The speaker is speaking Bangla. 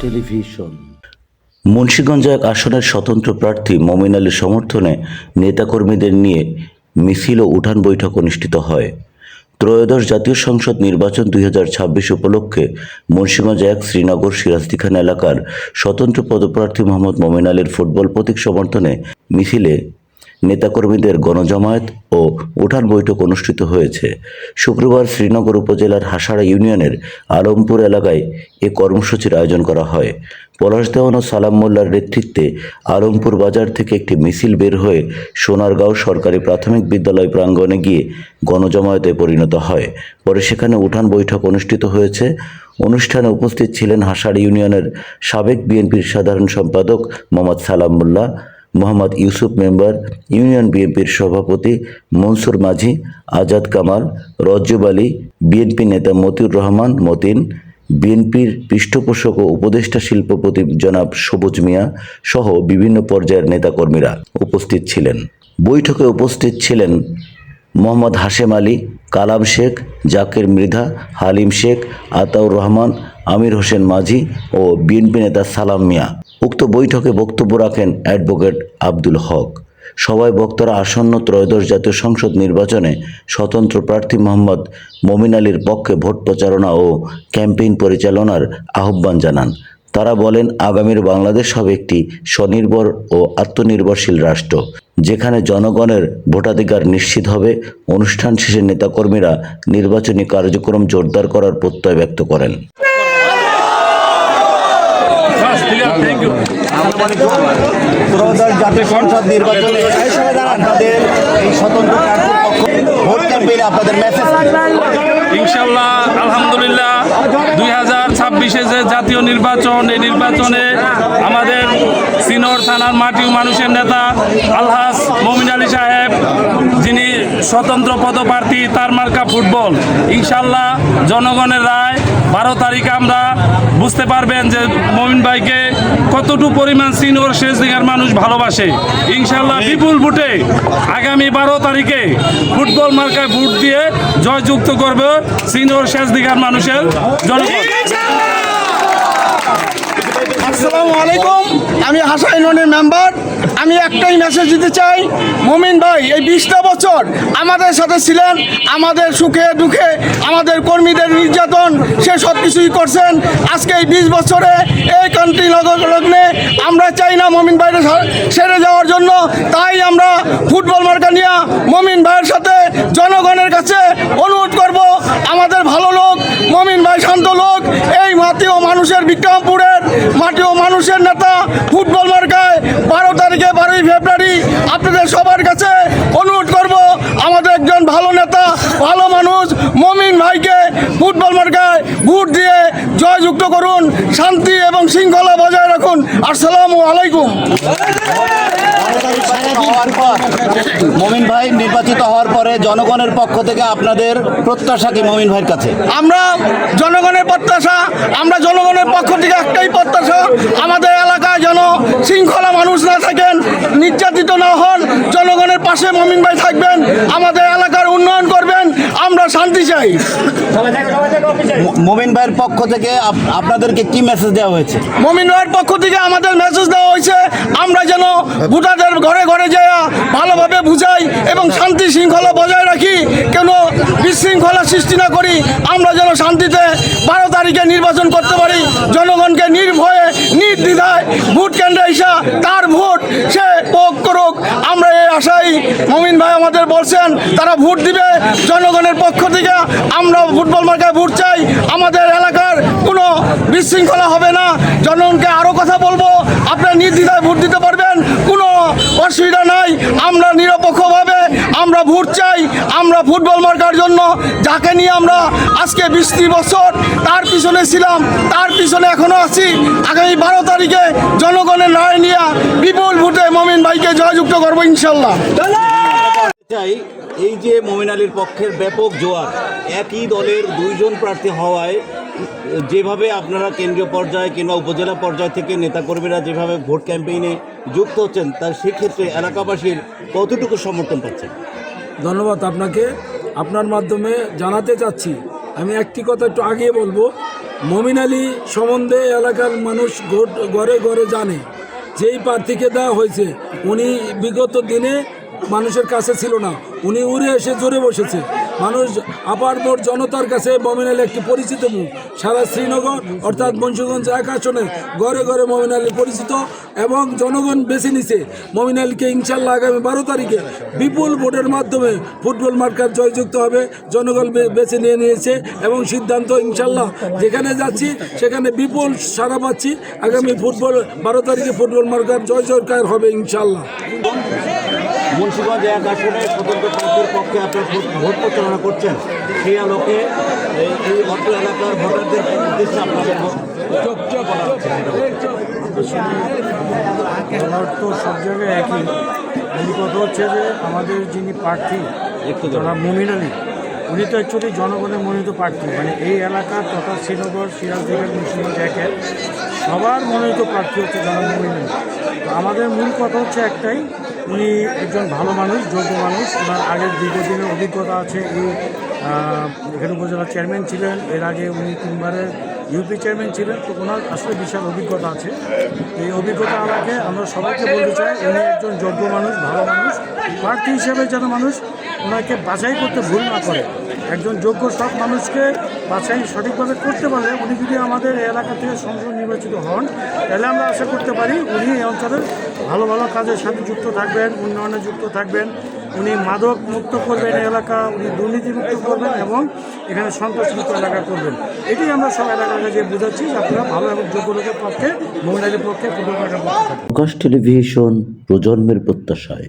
টেলিভিশন মুন্সীগঞ্জ এক আসনের স্বতন্ত্র প্রার্থী মমিন আলীর সমর্থনে নেতাকর্মীদের নিয়ে মিছিল ও উঠান বৈঠক অনুষ্ঠিত হয়। ত্রয়োদশ জাতীয় সংসদ নির্বাচন দুই হাজার ছাব্বিশ উপলক্ষে মুন্সীগঞ্জ এক, শ্রীনগর, সিরাজদিখান এলাকার স্বতন্ত্র পদপ্রার্থী মোহাম্মদ মমিন আলীর ফুটবল প্রতীক সমর্থনে মিছিলে নেতাকর্মীদের গণজমায়েত ও উঠান বৈঠক অনুষ্ঠিত হয়েছে। শুক্রবার শ্রীনগর উপজেলার হাসাড়া ইউনিয়নের আলমপুর এলাকায় এ কর্মসূচির আয়োজন করা হয়। পলাশ দেওয়ান ও সালাম মোল্লার নেতৃত্বে আলমপুর বাজার থেকে একটি মিছিল বের হয়ে সোনারগাঁও সরকারি প্রাথমিক বিদ্যালয় প্রাঙ্গণে গিয়ে গণজমায়েতে পরিণত হয়। পরে সেখানে উঠান বৈঠক অনুষ্ঠিত হয়েছে। অনুষ্ঠানে উপস্থিত ছিলেন হাসাড় ইউনিয়নের সাবেক বিএনপির সাধারণ সম্পাদক মোহাম্মদ সালাম মোল্লা মোহাম্মদ ইউসুফ মেম্বার ইউনিয়ন বিএনপির সভাপতি মনসুর মাঝি, আজাদ কামাল রজ্জব আলী, বিএনপি নেতা মতিউর রহমান, মতিন, বিএনপির পৃষ্ঠপোষক ও উপদেষ্টা শিল্পপতি জনাব সবুজ মিয়া সহ বিভিন্ন পর্যায়ের নেতাকর্মীরা উপস্থিত ছিলেন। বৈঠকে উপস্থিত ছিলেন মোহাম্মদ হাশেম আলী, কালাম শেখ, জাকির মৃধা, হালিম শেখ, আতাউর রহমান, আমির হোসেন মাঝি ও বিএনপি নেতা সালাম মিয়া। উক্ত বৈঠকে বক্তব্য রাখেন অ্যাডভোকেট আব্দুল হক। সবাই বক্তারা আসন্ন ত্রয়োদশ জাতীয় সংসদ নির্বাচনে স্বতন্ত্র প্রার্থী মোহাম্মদ মমিন আলীর পক্ষে ভোট প্রচারণা ও ক্যাম্পেইন পরিচালনার আহ্বান জানান। তারা বলেন, আগামীর বাংলাদেশ হবে একটি স্বনির্ভর ও আত্মনির্ভরশীল রাষ্ট্র, যেখানে জনগণের ভোটাধিকার নিশ্চিত হবে। অনুষ্ঠান শেষে নেতাকর্মীরা নির্বাচনী কার্যক্রম জোরদার করার প্রত্যয় ব্যক্ত করেন। ত্রয়োদশ জাতীয় সংসদ নির্বাচনে আপনাদের এই স্বতন্ত্র প্রার্থীর পক্ষ ভোট ক্যাম্পেইনে আপনাদের মেসেজ ইনশাল্লাহ আলহামদুলিল্লাহ দুই হাজার ছাব্বিশে যে জাতীয় নির্বাচন এই নির্বাচনে আমাদের সিনোর থানার মাটি মানুষের নেতা আলহাস মমিন আলী সাহেব যিনি স্বতন্ত্র পদপ্রার্থী তার মার্কা ফুটবল। ইনশাল্লাহ জনগণের রায় বারো তারিখে আমরা বুঝতে পারবেন যে মমিন ভাইকে কতটুকু পরিমাণ সিনোর শেষ দিকের মানুষ ভালোবাসে। ইনশাল্লাহ বিপুল ভোটে আগামী বারো তারিখে ফুটবল মার্কায় ভোট দিয়ে জয়যুক্ত করবে সিনোর শেষ দিকের মানুষের জনগণ। আসসালামু আলাইকুম। আমি হাসা ইউনিয়নের মেম্বার। আমি একটাই মেসেজ দিতে চাই। মমিন ভাই, এই বিশটা বছর আমাদের সাথে ছিলেন, আমাদের সুখে দুঃখে, আমাদের কর্মীদের নির্যাতন, সে সব কিছুই করছেন। আজকে এই বিশ বছরে এই কান্ট্রি লগ্নে আমরা চাই না মমিন ভাইয়ের সেরে যাওয়ার জন্য। তাই আমরা ফুটবল মার্কা নিয়ে মমিন ভাইয়ের সাথে জনগণের কাছে অনুরোধ করব। আমাদের ভালো লোক মমিন ভাই শান্ত লোক, এই মাটি ও মানুষের বিক্রমপুরের মাটি ও মানুষের নেতা, ফুটবল মার্কায় বারো তারিখে বারোই ফেব্রুয়ারি আপনাদের সবার কাছে অনুরোধ করব, আমাদের একজন ভালো নেতা, ভালো মানুষ মমিন ভাইকে ফুটবল মার্কায় ভোট দিয়ে জয়যুক্ত করুন, শান্তি এবং শৃঙ্খলা বজায় রাখুন। আসসালামু আলাইকুম। হওয়ার পর। মমিন ভাই নির্বাচিত হওয়ার পরে জনগণের পক্ষ থেকে আপনাদের প্রত্যাশা কি মমিন ভাইয়ের কাছে? আমরা জনগণের প্রত্যাশা আমরা জনগণের পক্ষ থেকে একটাই প্রত্যাশা আমাদের এলাকায় যেন শৃঙ্খলা মানুষ না থাকেন নির্যাতিত না হন জনগণের পাশে মমিন ভাই থাকবেন আমাদের এলাকার উন্নয়ন করবেন আমরা শান্তি চাই। মমিন ভাইয়ের পক্ষ থেকে আপ- আপনাদেরকে কি মেসেজ দেওয়া হয়েছে? মমিন ভাইয়ের পক্ষ থেকে আমাদের মেসেজ দেওয়া হয়েছে আমরা যেন ভোটারদের ঘরে ঘরে যাইয়া ভালোভাবে বুঝাই এবং শান্তি শৃঙ্খলা বজায় রাখি কেন বিশৃঙ্খলা সৃষ্টি না করি আমরা যেন শান্তিতে বারো তারিখে নির্বাচন করতে পারি জনগণকে নির্ভয়ে নির্দ্বিধায় ভোট কেন্দ্রে এসা তার ভোট সে প্রয়োগ করুক আমরা এই আশাই মমিন ভাই আমাদের বলছেন, তারা ভোট দিবে, জনগণের পক্ষ থেকে। আমরা ফুটবল মার্কায় ভোট চাই। আমাদের এলাকার কোনো বিশৃঙ্খলা হবে না। জনগণকে আরও কথা বলব। আপনারা নির্দ্বিধায় ভোট দিতে পারবেন। কোনো অসুবিধা নাই। আমরা ভোট চাই, আমরা ফুটবল মার্কার জন্য। যাকে নিয়ে আমরা আজকে বিশ বছর, তার পিছনে ছিলাম, তার পিছনে এখনও আছি। আগামী বারো তারিখে জনগণের রায় নিয়ে বিপুল ভোটে মমিন ভাইকে জয়যুক্ত করব ইনশাল্লাহ। চাই এই যে মমিন আলীর পক্ষের ব্যাপক জোয়ার, একই দলের দুইজন প্রার্থী হওয়ায় যেভাবে আপনারা কেন্দ্রীয় পর্যায়ে কিংবা উপজেলা পর্যায় থেকে নেতাকর্মীরা যেভাবে ভোট ক্যাম্পেইনে যুক্ত হচ্ছেন, তার সেক্ষেত্রে এলাকাবাসীর কতটুকু সমর্থন পাচ্ছেন? ধন্যবাদ আপনাকে। আপনার মাধ্যমে জানাতে চাচ্ছি, আমি একটি কথা একটু আগে বলব। মমিন আলী সম্বন্ধে এলাকার মানুষ ঘর- ঘরে জানে, যেই প্রার্থীকে দেওয়া হয়েছে, উনি বিগত দিনে মানুষের কাছে ছিল না। উনি উড়ে এসে জোরে বসেছে। মানুষ আপার মোট জনতার কাছে মমিন আলী একটি পরিচিত মুখ। সারা শ্রীনগর, অর্থাৎ বংশীগঞ্জ এক আসনে ঘরে ঘরে মমিন আলী পরিচিত এবং জনগণ বেছে নিছে মমিন আলীকে ইনশাল্লাহ আগামী বারো তারিখে বিপুল ভোটের মাধ্যমে ফুটবল মার্কার জয়যুক্ত হবে। জনগণ বেছে নিয়ে নিয়েছে এবং সিদ্ধান্ত ইনশাল্লাহ যেখানে যাচ্ছি সেখানে বিপুল সারা পাচ্ছি। আগামী ফুটবল, বারো তারিখে ফুটবল মার্কার জয় জয়কার হবে ইনশাল্লাহ। মুন্সিগঞ্জ এক আসনে স্বতন্ত্র প্রার্থীর পক্ষে আপনার ভোট- ভোট প্রচারণা করছেন সেই আলোকে এই- এই অত্র এলাকার ভোটারদের উদ্দেশ্যে আপনাদের বলার তো সব জায়গায় একই মূল কথা হচ্ছে যে আমাদের যিনি প্রার্থী একটু যারা মুমিন আলী উনি তো অ্যাকচুয়ালি জনগণের মনোনীত প্রার্থী মানে এই এলাকা তথা শ্রীনগর সিরাজদিঘাট মুন্সিগঞ্জ একের সবার মনোনীত প্রার্থী হচ্ছে জনাব মুমিন আলী আমাদের মূল কথা হচ্ছে একটাই উনি একজন ভালো মানুষ, যোগ্য মানুষ। ওনার আগের দীর্ঘদিনের অভিজ্ঞতা আছে। উনি এখানে উপজেলার চেয়ারম্যান ছিলেন। এর আগে উনি তিনবারের ইউপি চেয়ারম্যান ছিলেন। তো ওনার আসলে বিশাল অভিজ্ঞতা আছে। এই অভিজ্ঞতা আমাকে, আমরা সবাইকে বলতে চাই, উনি একজন যোগ্য মানুষ, ভালো মানুষ। প্রার্থী হিসেবে যেন মানুষ ওনাকে বাছাই করতে ভুল না করে। একজন যোগ্য সব মানুষকে বাছাই সঠিকভাবে করতে পারলে উনি যদি আমাদের এলাকা থেকে সংসদ নির্বাচিত হন, তাহলে আমরা আশা করতে পারি উনি এই অঞ্চলের ভালো ভালো কাজের সাথে যুক্ত থাকবেন, উন্নয়নে যুক্ত থাকবেন। উনি মাদক মুক্ত করবেন এলাকা, উনি দুর্নীতি মুক্ত করবেন এবং এখানে সন্ত্রাস মুক্ত এলাকা করবেন। এটি আমরা সব এলাকার কাছে বুঝাচ্ছি আপনারা ভালো এবং যোগ্য লোকের পক্ষে, মহিলাদের পক্ষে প্রকাশ টেলিভিশন প্রজন্মের প্রত্যাশায়।